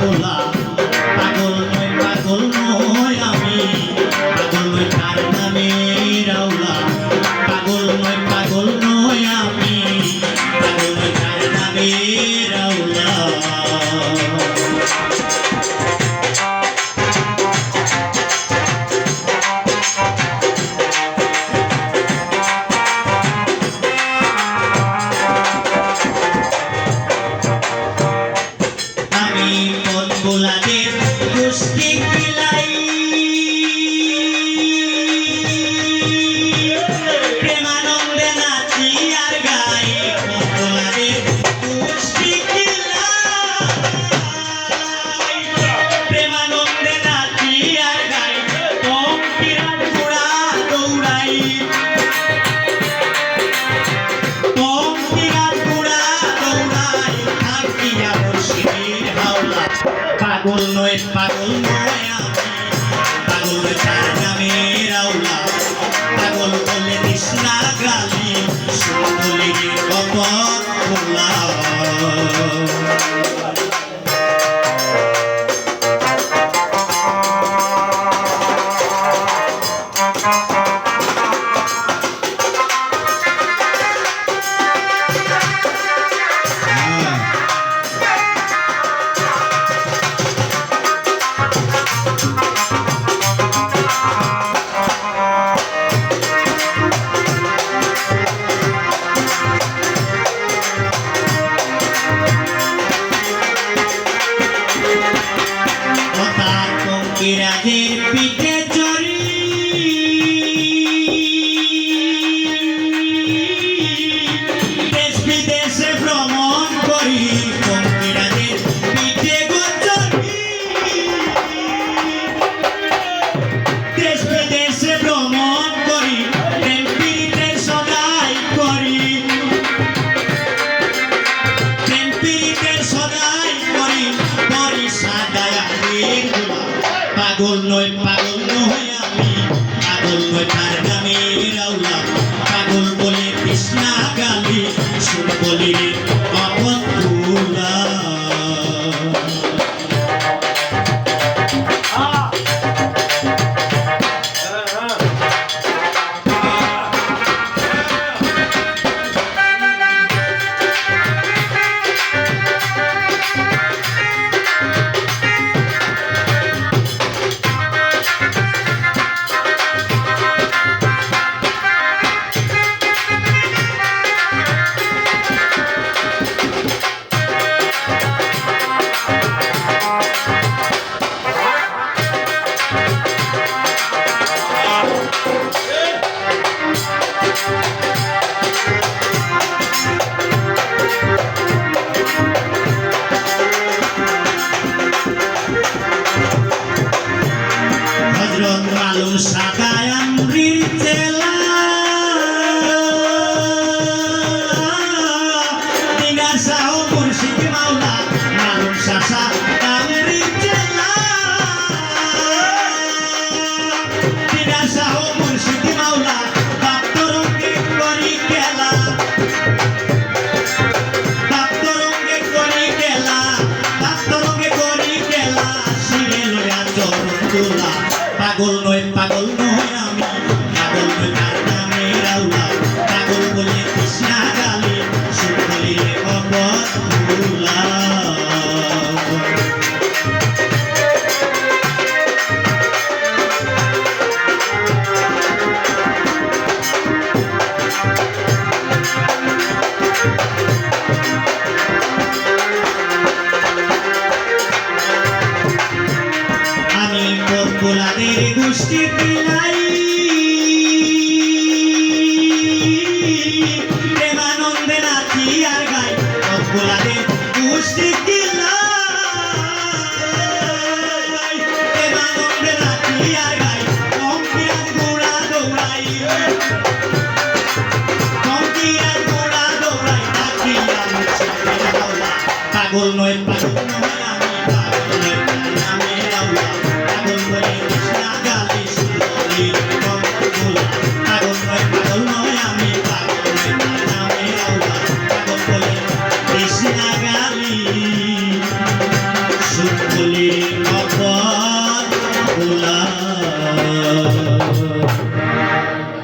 ভোলা পাগল নয় পাগল নয় পাগল ছাড়া মেয়ের আওলা। পাগল বলে কৃষ্ণা গালি সকলে গপন be believe. মিষ্টি বিলাই। আগামী